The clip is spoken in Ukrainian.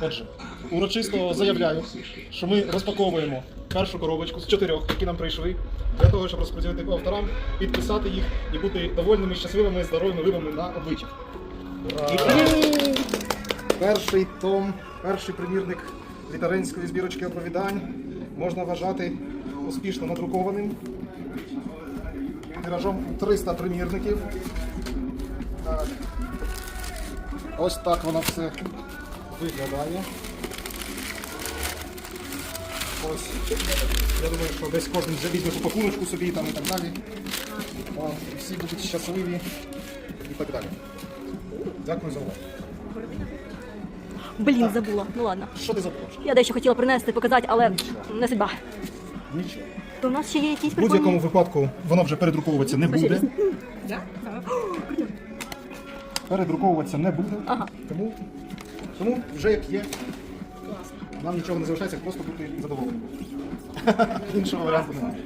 Отже, урочисто заявляю, що ми розпаковуємо першу коробочку з чотирьох, які нам прийшли, для того, щоб розподілити по авторам, підписати їх і бути довольними, щасливими, здоровими вибами на обличчях. Перший том, перший примірник літаренської збірочки оповідань можна вважати успішно надрукованим. Тиражом 300 примірників. Так. Ось так воно все виглядає. Ось. Я думаю, що десь кожен вже візьме по пакуночку собі там і так далі. О, всі будуть щасливі і так далі. Дякую за увагу. Блін, забула. Ну ладно. Що ти забула? Я дещо хотіла принести, показати, але не судьба. Нічого. То у нас ще є якісь В будь-якому випадку воно вже передруковуватися не буде. Передруковуватися не буде. Ага. Тому, тому вже як є. Нам нічого не залишається, просто бути задоволеним. Іншого варіанту немає.